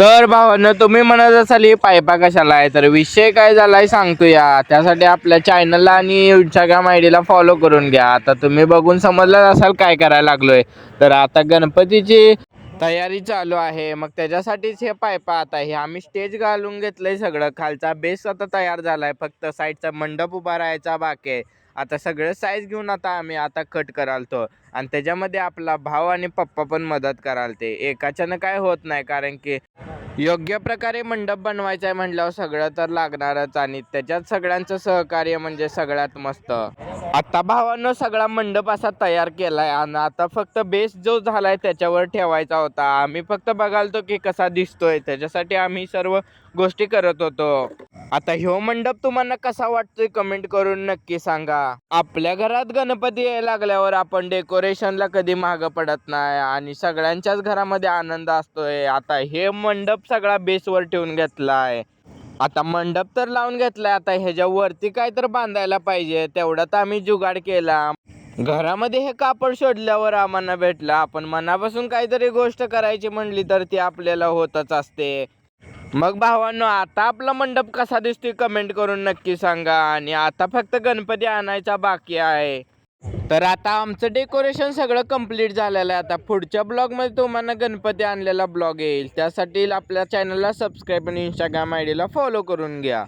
तर भावांना तुम्ही म्हणत असाल पायपा कशाला आहे? तर विषय काय झालाय सांगतो या त्यासाठी आपल्या चॅनलला आणि इंस्टाग्राम आय डीला फॉलो करून घ्या. आता तुम्ही बघून समजलं असाल काय करायला लागलोय. तर आता गणपतीची तयारी चालू आहे. मग त्याच्यासाठीच हे पायपा आता हे आम्ही स्टेज घालून घेतलंय सगळं. खालचा बेस आता तयार झालाय. फक्त साईडचा मंडप उभा राहायचा बाकी आहे. आता सगळं साईज घेऊन आता आम्ही आता कट करालतो. आणि त्याच्यामध्ये आपला भाव आणि पप्पा पण मदत कराल ते एकाच्यानं काय होत नाही कारण की योग्य प्रकारे मंडप बनवायचा आहे म्हटल्यावर सगळं तर लागणारच आणि त्याच्यात सगळ्यांचं सहकार्य म्हणजे सगळ्यात मस्त. आता भावानं सगळा मंडप असा तयार केलाय आणि आता फक्त बेस जो झालाय त्याच्यावर ठेवायचा होता. आम्ही फक्त बघालतो की कसा दिसतोय. त्याच्यासाठी आम्ही सर्व गोष्टी करत होतो. आता ह्यो मंडप तुम्हाला कसा वाटतोय कमेंट करून नक्की सांगा. आपल्या घरात गणपती यायला लागल्यावर आपण डेकोरेशनला कधी मागं पडत नाही आणि सगळ्यांच्याच घरामध्ये आनंद असतोय. आता हे मंडप सगळा बेसवर ठेवून घेतलाय. आता मंडप तर लावून घेतलाय आता ह्याच्या वरती काय तर बांधायला पाहिजे तेवढ्यात आम्ही जुगाड केला. घरामध्ये हे कापड शोधल्यावर आम्हाला भेटलं. आपण मनापासून काहीतरी गोष्ट करायची म्हणली तर ती आपल्याला होतच असते. मग भावांनो आता आपला मंडप कसा दिसतोय कमेंट करून नक्की सांगा. आणि आता फक्त गणपती आणायचा बाकी आहे. तर आता आमचं डेकोरेशन सगळं कंप्लीट झालेलं आहे. आता पुढच्या ब्लॉगमध्ये तुम्हाला गणपती आणलेला ब्लॉग येईल. त्यासाठी आपल्या चॅनलला सबस्क्राईब आणि इंस्टाग्राम आय डीला फॉलो करून घ्या.